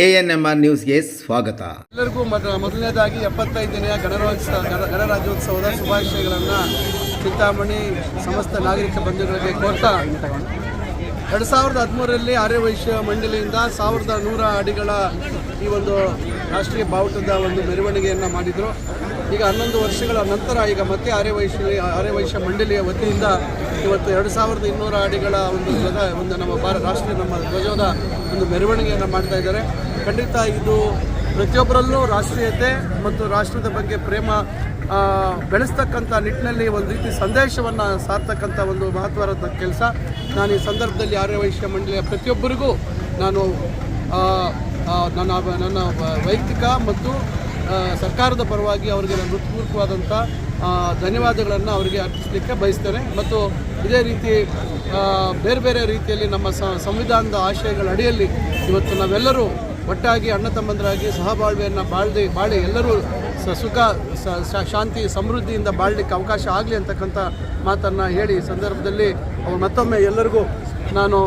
A N M R ನ್ಯೂಸ್ಗೆ ಸ್ವಾಗತ. ಎಲ್ಲರಿಗೂ ಮೊದ, ಮೊದಲನೇದಾಗಿ ಎಪ್ಪತ್ತೈದನೆಯ ಗಣರಾಜ್ಯೋತ್ಸವ, ಗಣ, ಗಣರಾಜ್ಯೋತ್ಸವದ ಶುಭಾಶಯಗಳನ್ನು ಚಿಂತಾಮಣಿ ಸಮಸ್ತ ನಾಗರಿಕ ಬಂಧುಗಳಿಗೆ ಕೋರ್ತಾ ಎರಡು ಸಾವಿರದ ಹದಿಮೂರರಲ್ಲಿ ಆರ್ಯವೈಶ್ಯ ಮಂಡಳಿಯಿಂದ ಸಾವಿರದ ನೂರ ಅಡಿಗಳ ಈ ಒಂದು ರಾಷ್ಟ್ರೀಯ ಬಾವುಟದ ಒಂದು ಮೆರವಣಿಗೆಯನ್ನು ಮಾಡಿದರು. ಈಗ ಹನ್ನೊಂದು ವರ್ಷಗಳ ನಂತರ ಈಗ ಮತ್ತೆ ಆರ್ಯವೈಶ್ಯ ಆರ್ಯವೈಶ್ಯ ಮಂಡಳಿಯ ವತಿಯಿಂದ ಇವತ್ತು ಎರಡು ಸಾವಿರದ ಇನ್ನೂರ ಅಡಿಗಳ ಒಂದು ಧ್ವಜ, ಒಂದು ನಮ್ಮ ಭಾರ ರಾಷ್ಟ್ರೀಯ ನಮ್ಮ ಧ್ವಜದ ಒಂದು ಮೆರವಣಿಗೆಯನ್ನು ಮಾಡ್ತಾ ಇದ್ದಾರೆ. ಖಂಡಿತ ಇದು ಪ್ರತಿಯೊಬ್ಬರಲ್ಲೂ ರಾಷ್ಟ್ರೀಯತೆ ಮತ್ತು ರಾಷ್ಟ್ರದ ಬಗ್ಗೆ ಪ್ರೇಮ ಬೆಳೆಸ್ತಕ್ಕಂಥ ನಿಟ್ಟಿನಲ್ಲಿ ಒಂದು ರೀತಿ ಸಂದೇಶವನ್ನು ಸಾರ್ತಕ್ಕಂಥ ಒಂದು ಮಹತ್ವದ ಕೆಲಸ. ನಾನು ಈ ಸಂದರ್ಭದಲ್ಲಿ ಆರ್ಯವೈಶ್ಯ ಮಂಡಳಿಯ ಪ್ರತಿಯೊಬ್ಬರಿಗೂ ನಾನು ನನ್ನ ನನ್ನ ವೈಯಕ್ತಿಕ ಮತ್ತು ಸರ್ಕಾರದ ಪರವಾಗಿ ಅವರಿಗೆ ನಾನು ಹೃತ್ಪೂರ್ವಕವಾದಂಥ ಧನ್ಯವಾದಗಳನ್ನು ಅವರಿಗೆ ಅರ್ಪಿಸಲಿಕ್ಕೆ ಬಯಸ್ತೇನೆ. ಮತ್ತು ಇದೇ ರೀತಿ ಬೇರೆ ಬೇರೆ ರೀತಿಯಲ್ಲಿ ನಮ್ಮ ಸಂವಿಧಾನದ ಆಶಯಗಳ ಅಡಿಯಲ್ಲಿ ಇವತ್ತು ನಾವೆಲ್ಲರೂ ಒಟ್ಟಾಗಿ ಅಣ್ಣ ತಮ್ಮಂದರಾಗಿ ಸಹಬಾಳ್ವೆಯನ್ನು ಬಾಳ್ದೆ ಬಾಳಿ ಎಲ್ಲರೂ ಸುಖ ಶಾಂತಿ, ಸಮೃದ್ಧಿಯಿಂದ ಬಾಳಲಿಕ್ಕೆ ಅವಕಾಶ ಆಗಲಿ ಅಂತಕ್ಕಂಥ ಮಾತನ್ನು ಹೇಳಿ ಸಂದರ್ಭದಲ್ಲಿ ಅವ್ರು ಮತ್ತೊಮ್ಮೆ ಎಲ್ಲರಿಗೂ ನಾನು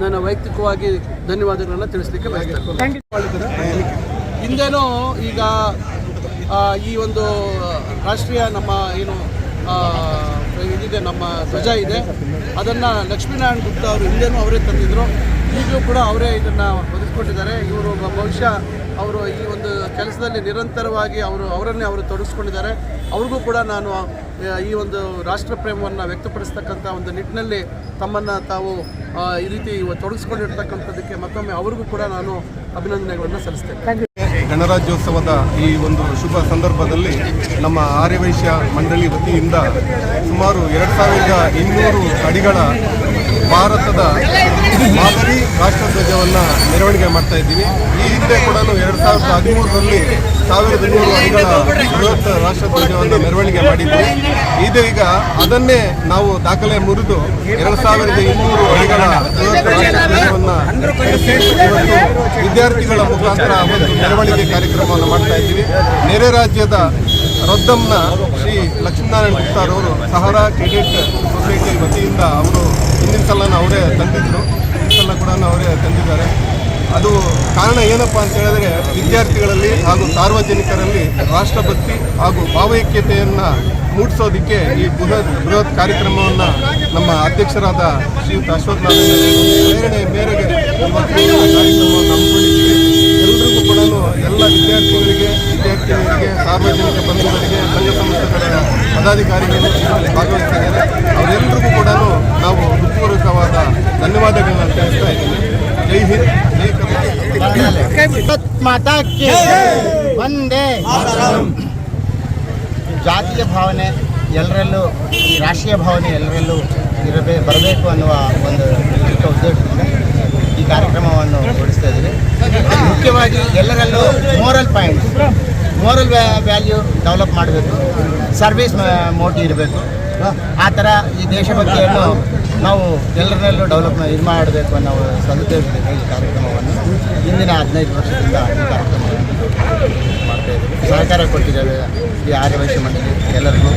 ನನ್ನ ವೈಯಕ್ತಿಕವಾಗಿ ಧನ್ಯವಾದಗಳನ್ನು ತಿಳಿಸ್ಲಿಕ್ಕೆ ಬಯಸ್ತೇನೆ. ಹಿಂದೇನೋ ಈಗ ಈ ಒಂದು ರಾಷ್ಟ್ರೀಯ ನಮ್ಮ ಏನು ಇದಿದೆ, ನಮ್ಮ ಧ್ವಜ ಇದೆ. ಅದನ್ನು ಲಕ್ಷ್ಮೀನಾರಾಯಣ ಗುಪ್ತ ಅವರು ಹಿಂದೆನೂ ಅವರೇ ತಂದಿದ್ದರು ಈಗಲೂ ಕೂಡ ಅವರೇ ಇದನ್ನು ಒದಗಿಸ್ಕೊಟ್ಟಿದ್ದಾರೆ ಇವರು ಬಹುಶಃ ಅವರು ಈ ಒಂದು ಕೆಲಸದಲ್ಲಿ ನಿರಂತರವಾಗಿ ಅವರು ಅವರನ್ನೇ ಅವರು ತೊಡಗಿಸ್ಕೊಂಡಿದ್ದಾರೆ. ಅವ್ರಿಗೂ ಕೂಡ ನಾನು ಈ ಒಂದು ರಾಷ್ಟ್ರ ಪ್ರೇಮವನ್ನು ವ್ಯಕ್ತಪಡಿಸ್ತಕ್ಕಂಥ ಒಂದು ನಿಟ್ಟಿನಲ್ಲಿ ತಮ್ಮನ್ನು ತಾವು ಈ ರೀತಿ ತೊಡಗಿಸ್ಕೊಂಡಿರ್ತಕ್ಕಂಥದ್ದಕ್ಕೆ ಮತ್ತೊಮ್ಮೆ ಅವ್ರಿಗೂ ಕೂಡ ನಾನು ಅಭಿನಂದನೆಗಳನ್ನು ಸಲ್ಲಿಸ್ತೇನೆ. ಗಣರಾಜ್ಯೋತ್ಸವದ ಈ ಒಂದು ಶುಭ ಸಂದರ್ಭದಲ್ಲಿ ನಮ್ಮ ಆರ್ಯವೈಶ್ಯ ಮಂಡಳಿ ವತಿಯಿಂದ ಸುಮಾರು ಎರಡು ಸಾವಿರದ ಇನ್ನೂರು ಅಡಿಗಳ ಭಾರತದ ಮಾದರಿ ರಾಷ್ಟ್ರಧ್ವಜವನ್ನು ಮೆರವಣಿಗೆ ಮಾಡ್ತಾ ಇದ್ದೀವಿ. ಈ ಹಿಂದೆ ಕೂಡ ಎರಡು ಸಾವಿರದ ಹದಿಮೂರರಲ್ಲಿ ಸಾವಿರದ ನೂರು ಅಡಿಗಳ ಬೃಹತ್ ರಾಷ್ಟ್ರಧ್ವಜವನ್ನು ಮೆರವಣಿಗೆ ಮಾಡಿದ್ವಿ. ಇದೀಗ ಅದನ್ನೇ ನಾವು ದಾಖಲೆ ಮುರಿದು ಎರಡು ಸಾವಿರದ ಇನ್ನೂರು ಅಡಿಗಳ ಬೃಹತ್ ರಾಷ್ಟ್ರಧ್ವಜವನ್ನು ವಿದ್ಯಾರ್ಥಿಗಳ ಮುಖಾಂತರ ಒಂದು ಮೆರವಣಿಗೆ ಕಾರ್ಯಕ್ರಮವನ್ನು ಮಾಡ್ತಾ ಇದ್ದೀವಿ. ನೆರೆ ರಾಜ್ಯದ ರೊದ್ದಮ್ನ ಶ್ರೀ ಲಕ್ಷ್ಮೀನಾರಾಯಣ ಗುಪ್ತಾರವರು ಸಹಾರಾ ಕ್ರೆಡಿಟ್ ಸೊಸೈಟಿ ವತಿಯಿಂದ ಅವರು ಹಿಂದಿನ ಸಲ ಅವರೇ ತಂದಿದ್ದರು ಈ ಸಲ ಕೂಡ ಅವರೇ ತಂದಿದ್ದಾರೆ. ಅದು ಕಾರಣ ಏನಪ್ಪ ಅಂತ ಹೇಳಿದ್ರೆ ವಿದ್ಯಾರ್ಥಿಗಳಲ್ಲಿ ಹಾಗೂ ಸಾರ್ವಜನಿಕರಲ್ಲಿ ರಾಷ್ಟ್ರಭಕ್ತಿ ಹಾಗೂ ಭಾವೈಕ್ಯತೆಯನ್ನು ಮೂಡಿಸೋದಕ್ಕೆ ಈ ಬೃಹತ್ ಬೃಹತ್ ಕಾರ್ಯಕ್ರಮವನ್ನು ನಮ್ಮ ಅಧ್ಯಕ್ಷರಾದ ಶ್ರೀಯುತ ಅಶ್ವಥ್ ಪ್ರೇರಣೆ ಮೇರೆಗೆ ಕಾರ್ಯಕ್ರಮವನ್ನು ಎಲ್ರಿಗೂ ಕೂಡ ಎಲ್ಲ ವಿದ್ಯಾರ್ಥಿಗಳಿಗೆ ವಿದ್ಯಾರ್ಥಿನಿಯರಿಗೆ ಸಾರ್ವಜನಿಕ ಬಂಧುಗಳಿಗೆ ಸಂಘ ಸಂಸ್ಥೆಗಳ ಪದಾಧಿಕಾರಿಗಳು ಭಾಗವಹಿಸಿದ್ದಾರೆ. ಅವರೆಲ್ಲರಿಗೂ ಕೂಡ ನಾವು ಹೃತ್ಪೂರ್ವಕವಾದ ಧನ್ಯವಾದಗಳನ್ನು ತಿಳಿಸ್ತಾ ಇದ್ದೀವಿ. ಜೈ ಹಿಂದ್ ಜೈ ಕರ್ನಾಟಕ. ಒಂದೇ ಜಾತಿಯ ಭಾವನೆ ಎಲ್ಲರಲ್ಲೂ ಈ ರಾಷ್ಟ್ರೀಯ ಭಾವನೆ ಎಲ್ಲರಲ್ಲೂ ಇರಬೇ ಬರಬೇಕು ಅನ್ನುವ ಒಂದು ನಿರ್ದಿಷ್ಟ ಉದ್ದೇಶದಿಂದ ಈ ಕಾರ್ಯಕ್ರಮವನ್ನು ಗೊಳಿಸ್ತಾ ಇದ್ದೀವಿ. ಮುಖ್ಯವಾಗಿ ಎಲ್ಲರಲ್ಲೂ moral points moral value develop ಮಾಡಬೇಕು. ಸರ್ವಿಸ್ ಮೋಟಿ ಇರಬೇಕು. ಆ ಥರ ಈ ದೇಶಭಕ್ತಿಯನ್ನು ನಾವು ಎಲ್ಲರಲ್ಲೂ ಡೆವಲಪ್ ಇದು ಮಾಡಬೇಕು ಅನ್ನೋ ಸದುದ್ದೇಶದಿಂದ ಈ ಕಾರ್ಯಕ್ರಮವನ್ನು ಹಿಂದಿನ ಹದಿನೈದು ವರ್ಷದಿಂದ ಈ ಕಾರ್ಯಕ್ರಮವನ್ನು ಮಾಡ್ತಾ ಇದ್ದೀವಿ. ಸಹಕಾರ ಕೊಟ್ಟಿದ್ದೇವೆ ಈ ಆರ್ಯವೈಶ್ಯ ಮಂಡಳಿ ಎಲ್ಲರಿಗೂ.